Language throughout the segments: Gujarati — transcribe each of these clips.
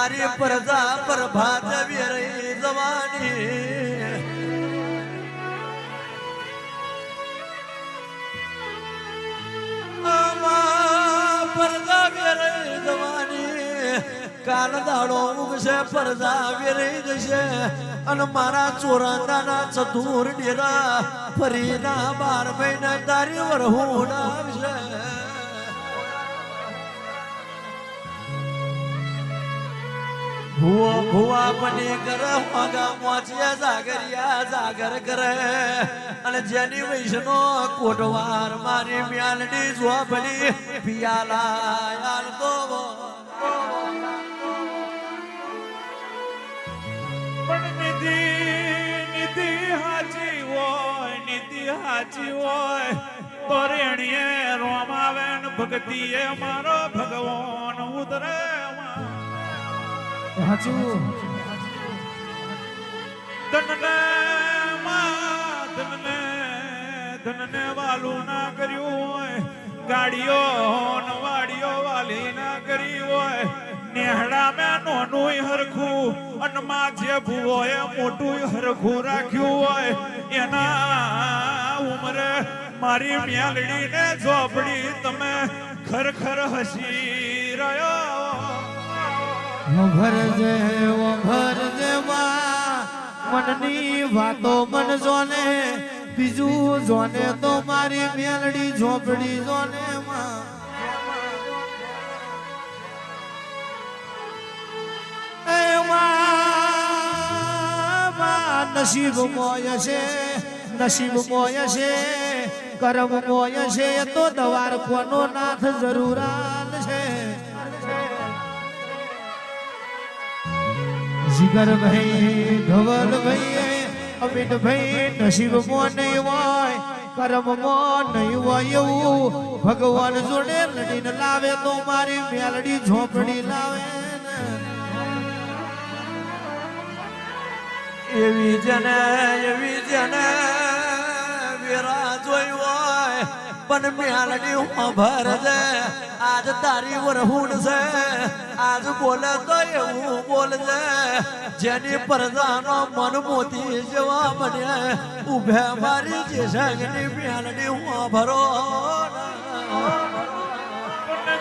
તારી પ્રજા પર ભાજવી રહી જવાની. પ્રજા વેરાઈ જવાની. કાલ દાડો ઉગશે જશે. અને મારા ચોરાંદાના ચતુર ડેરા ફરીના બાર મહિના તારી વરહું આવશે ભુવો ભુવા બની કર મગા મોચિયા જાગરિયા જાગર કરે. અને જેની વૈષ્ણો કોટવાર મારી મ્યાલની જોબડી પિયાલા યાર તો પણ નિધિ નિધિ હાચી હોય, નિધિ હાચી હોય. તો રેણીએ રોમાવેન ભક્તિએ મારો ભગવાન ઉતરે. સાચું ધનને માં વાલું ના કર્યું હોય, ગાડીઓ વાડીઓ વાલી કરી હોય, નેહડા મેં નોનું હરખું અને માં જે ભૂવોએ મોટું હરખું. રાખ્યું હોય એના ઉમરે મારી મ્યાલડી ને ઝોપડી તમે ખરખર હસી રહ્યો. વઘરજે વઘરજે માં મનની વાતો મન જોને, બીજું જોને તો મારી મેલડી ઝોપડી જોને નસીબ મોય છે, નસીબ મોય છે, કરમ મોય છે તો દવાર કોનો નાથ જરૂર જીગર ભાઈ, ધવલ ભાઈ અમિત ભાઈ, નસીબમાં નહીં હોય કરમમાં નહીં હોય એવું ભગવાન જોડે લડીને લાવે તો મારી મેલડી ઝોપડી લાવે એવી જને એવી પણ મ્યાલડી હું છે. આજ તારી વરહુણ છે. આજ બોલે તો એવું બોલજે. જેની પરજાનો મન મોતી જવા મને ઉભે મારી જે સંગની મ્યાલડી હું ભરો.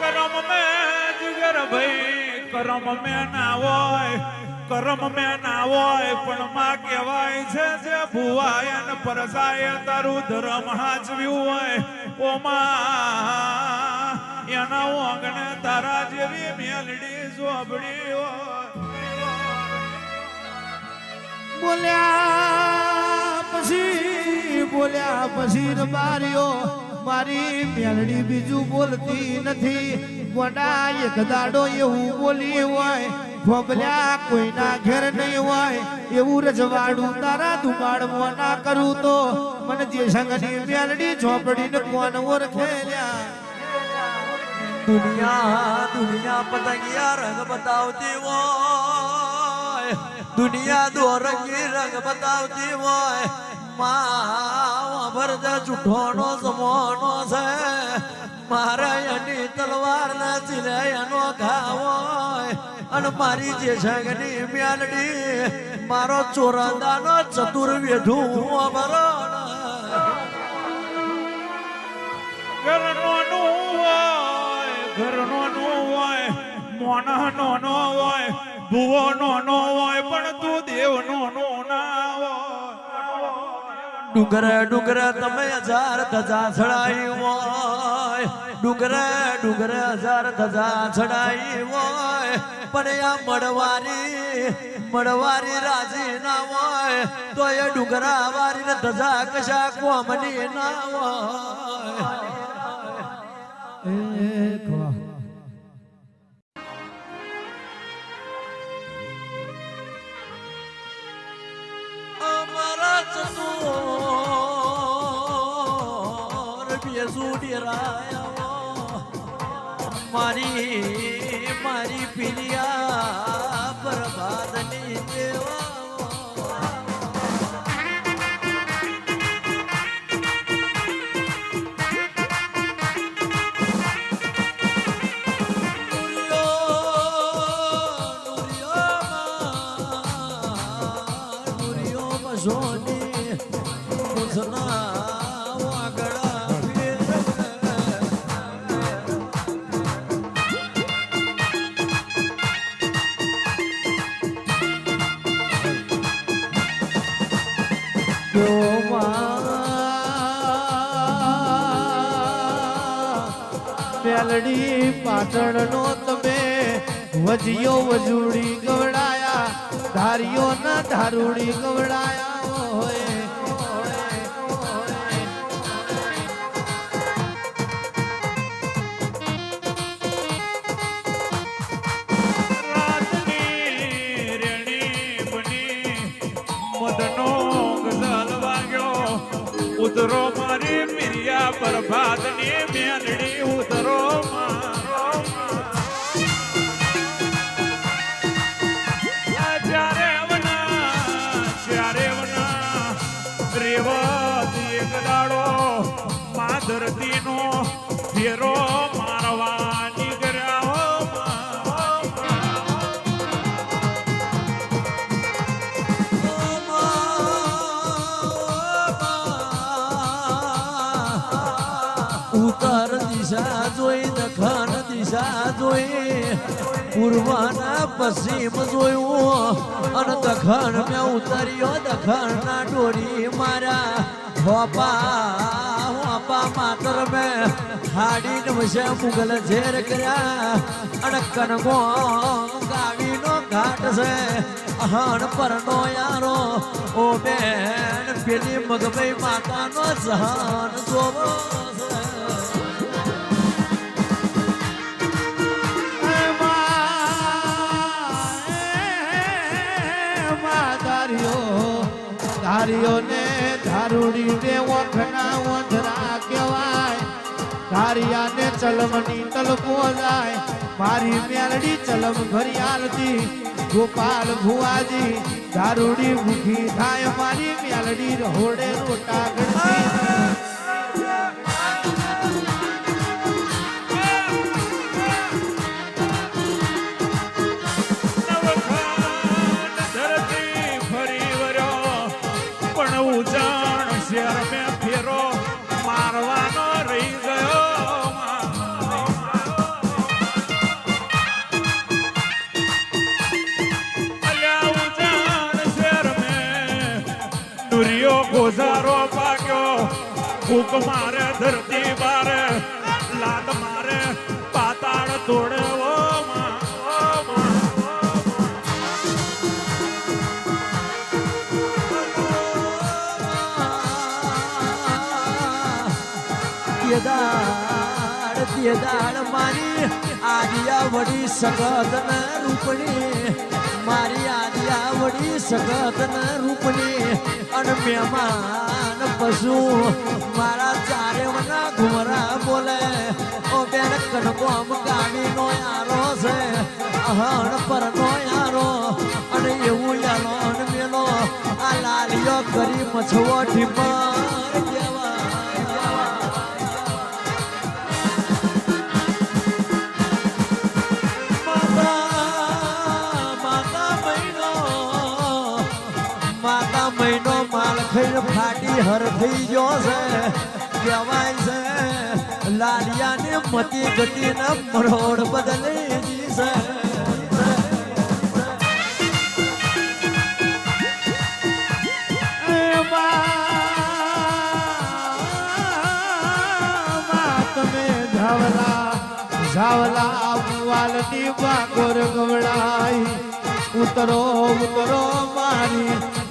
કરમ મેં જુગર ભાઈ, કરમ મેં ના હોય. કરમ મે ના હોય, પણ માં કહેવાય છે જે ભુવાય ને પરસાય, તારું ધર્મ હાચવ્યું હોય, ઓ માં. એના ઓગણે તારા જેવી મેલડી જોબડી હોય. બોલ્યા પછી બોલ્યા પછી રબારીઓ, મારી મેલડી બીજું બોલતી નથી. ગોડા એક દાડો એવું બોલી હોય ખોબલ્યા કોઈના ઘેર નહીં હોય, એવું રજવાડું તારા દુકાળમાં ના કરું તો મને જે સંગની મેલડી ઝોપડીને કોણ ઓળખેલ્યા દુનિયા દુનિયા પતંગિયા રંગ બતાવતી હોય. દુનિયા દોરંગી રંગ બતાવતી હોય. માં ભરજ જૂઠોનો જમોનો છે. મારા એની તલવાર ના ચીલે એનો ઘા હોય. અને મારી જે સંગની મ્યાલડી મારો ચોરાદાનો ચતુર્વેધુ અમારો ઘરનો નો હોય ઘરનો નો હોય મોના નો હોય ભુવો નો હોય પણ તું દેવ નો ના હોય. ડુંગરે ડુંગરે તમે હજાર ધજા ચડાઈ હોય. ડુંગરે ડુંગરા હજાર ધજા ચડાઈ હોય. પણ આ મળવારી મળવારી રાજી ના હોય. તો એ ડુંગરા વારી ને ધજા કશા કોમની ના હોય. અમારા ચતુર બેસુડી રાયા મારી મારી પિલિયા મેલડી પાટણ નો તમે વજિયો વજુડી ગવડાયા ધારિયો ના ધારુડી ગવડાયા ઉતરો મારી મિરિયા પ્રભાતની મેલડી ઉતરો જ્યારે વના જ્યારે વના રેવતી એક દિશા જોઈ દખણ દિશા જોઈ પૂર્વના પશ્ચિમ જોયું. અને દખણ મેં ઉતર્યો દખણ ના ડોરી માર્યા હોપા હોપા માતર મેં હાડી વસે મુગલ ઝેર કર્યા. અને કનગો ગાડીનો ઘાટ છે. અહણ પરનો યારો, ઓ બેન, પેલી મગભાઈ માતાનો જહાન જોવો છે ધારીઓ ને ધારુડી ને ઓખના ઓંધરા કહેવાય. ધારિયાને ચલમની તલકો જાય મારી મેલડી ચલમ ઘરિયાલતી ગોપાલ ભુવાજી, ધારુડી ભૂખી થાય મારી મેલડી. રહોડે રોટા ગણતી ફૂક મારે ધરતી બારે લાત મારે પાતાળ તોડવો તેદાળ મારી આદિયા વડી સગત રૂપણી મારી આદિયા વડી સગત ન રૂપની અને મહેમાન પશુ. મારા ચારે વના ઘુમરા બોલે, ઓ બેન કનકોમ ગાડીનો યારો છે. અહણ પરનો યારો. અને એવું અને મેલો, આ લાલિયો કરી મછવો ઢીમર ખાઈને ફાટી હર થઈ ગયો છે. કહેવાય છે લાલિયાને મતી ગતિને મરોડ બદલી દી છે. ઝાવલા વાલની ઉતરો ઉતરો મારી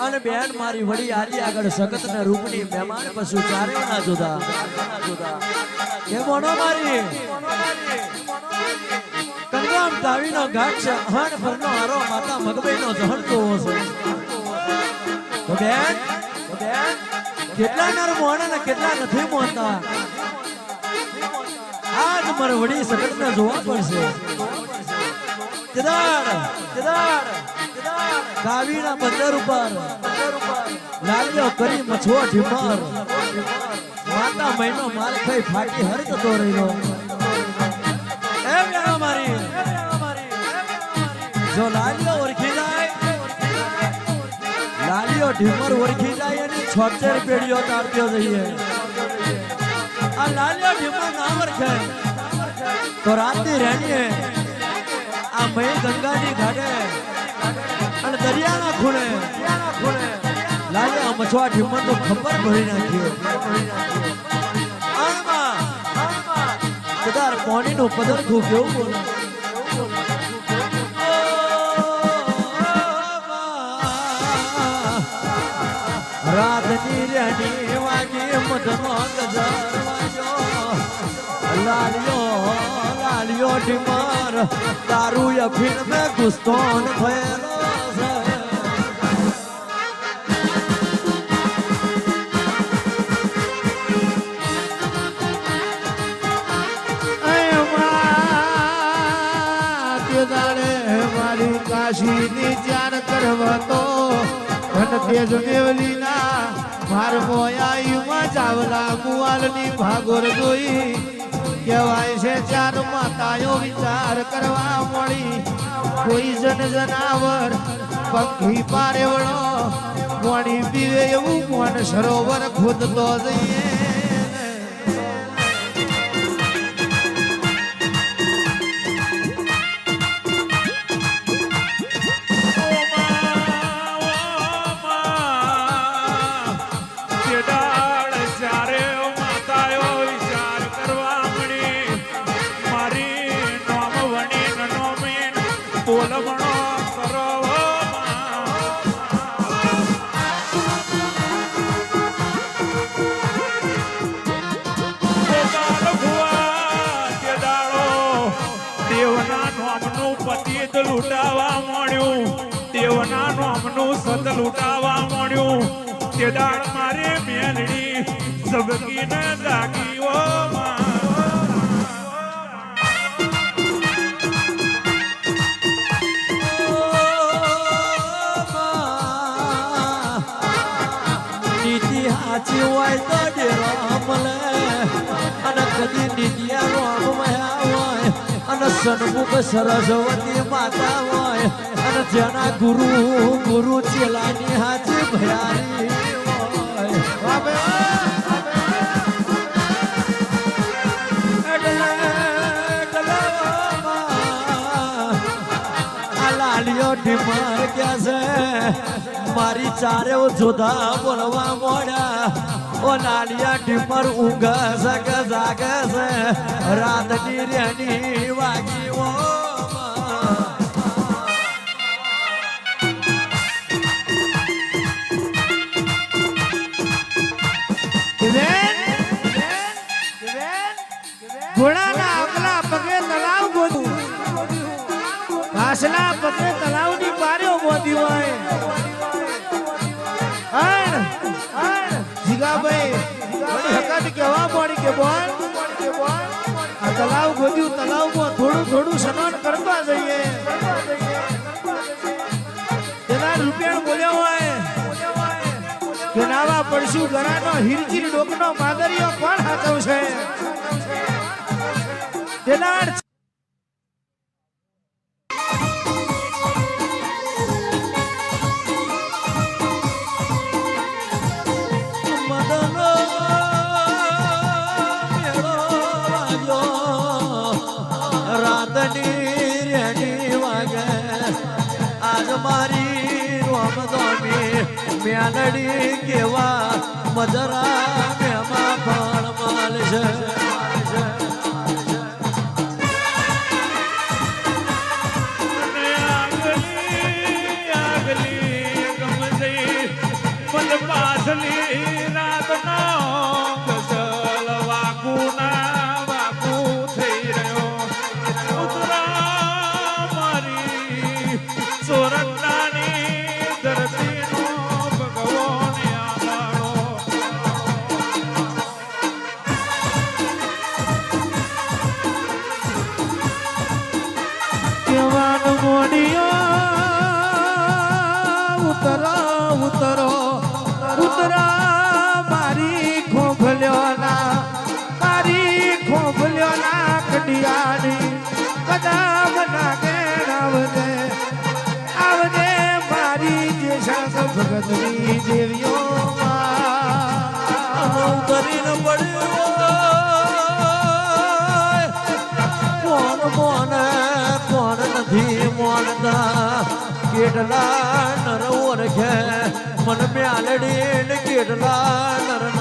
અને બેન મારી વડી આલી આગળ સખત ને રૂપની મહેમાન પશુ ચારે ના જુદા. કે મોનો મારી. કંગામ તાવીનો ઘાટ છે હણ પરનો હારો માતા મગબઈનો જહણતો છે તો બેન બેન કેટલા નર મોને ને કેટલા નથી મોતા આજ મારે વડી સખત ને જોવા પડશે. કેદાર કેદાર કાવીના બંદર ઉપર. લાલ્યો કરી મછવો ઢીમાર માતા મહિનો માલ થઈ ફાટી હર જતો રહ્યો. એ બેનો મારી. જો લાલ્યો ઓળખી જાય લાલ્યો ઢીમર ઓળખી જાય એની છોતેર પેઢીઓ તારતો જઈએ. આ લાલ્યો ઢીમર નામ ઓળખે તો રાતની રેણીએ આ મય ગંગાની ઘાટે દરિયાના ખૂણે. લાલ્યા મછવા ઢીમર તો ખબર ભરી નાખ્યો આણમાં નું પાણીનું ખૂબ કેવું બોલે? રાતની રેડી વાગી મધનો ગજર લાલિયો લાલિયો ઢીમર, દારૂ અફીણ ગુસ્તોન થયેલો. કાશીની ચાર કરવતો ધન તેજ માર મોયાયુમાં ચાવલા કુવાલની ભાગોર જોઈ કહેવાય છે ચાર માતાઓ વિચાર કરવા મળી. કોઈ જન જનાવર પંખી પારેવડો મોણી પીવે એવું મોન સરોવર ખોદતો જઈએ. મારે મેલડી સબકીને જાગીઓ નીતિ હાચી હોય તો ડેરો મળે અને કદી નીતિયા હોય, અને સન્મુખ સરસ્વતી માતા હોય, અને જેના ગુરુ ગુરુ ચેલાની હાચી ભયારી હોય એટલે એટલે આ લાલીઓ ઢીમર કે છે મારી ચારે જોધા બોલવા મોડા ઓ લાલિયા ઢીમર ઊંઘ કે જાગે છે. રાતની રેની વાગી ઓ. ઘોડાના આગલા પગે તલાવ ગોધ્યું ઘાસના પગે તલાવની પાર્યો ગોધ્યું હોય. હણ, હણ, જીગાભાઈ વળી હકાત પડી કે બોલ. આ ગોત્યું તલાવમાં થોડું થોડું સ્નાન કરતા જઈએ. તેના રૂપિયા બોલ્યો હોય. કે પડશું ગરાનો હિરચીર ડોકનો માગરિયો કોણ હાચવશે ખેલાડ મારી રોમ ગમી. મેલડી કેવા મજરા મેમાં પણ માલ છે જગની દેવીઓ કરીને પડ્યો કોણ કોણ નથી મોડતા કેટલા નર ઓરખે મન મ્યાલડી કેટલા નર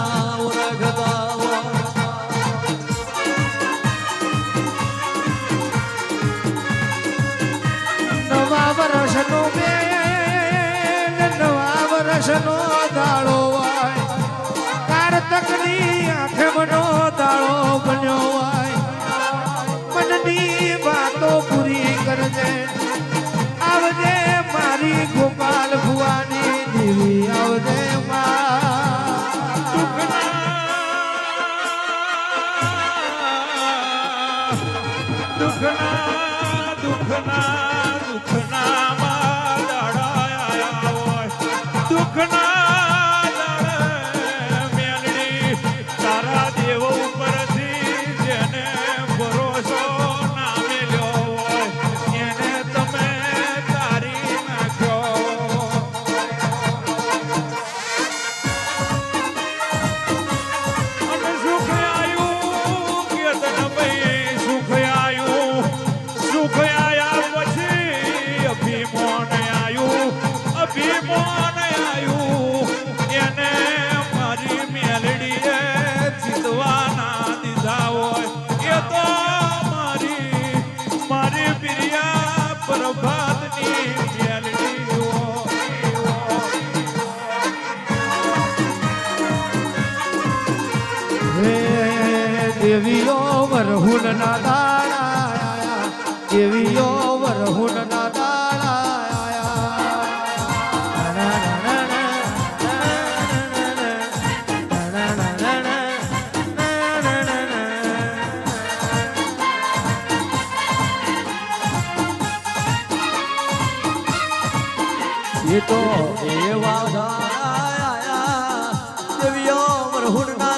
આવજે આવજે મારી ગોપાલ ભુવાની દેવી આવજે દુખના દુખના દુખના વરહુના દાડા કેવી ઓ વરહુના એ તો એવા દાયા દેવીઓ મરહુના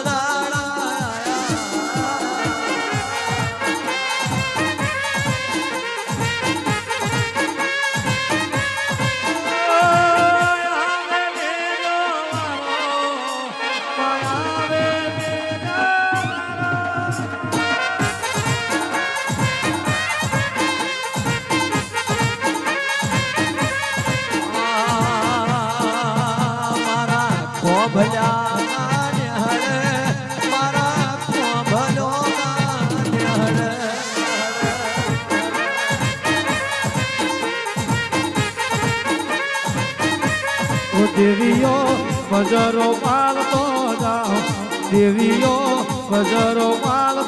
દેવીઓ બજારો પાલતો જાઓ. દેવીઓ બજારો પાલ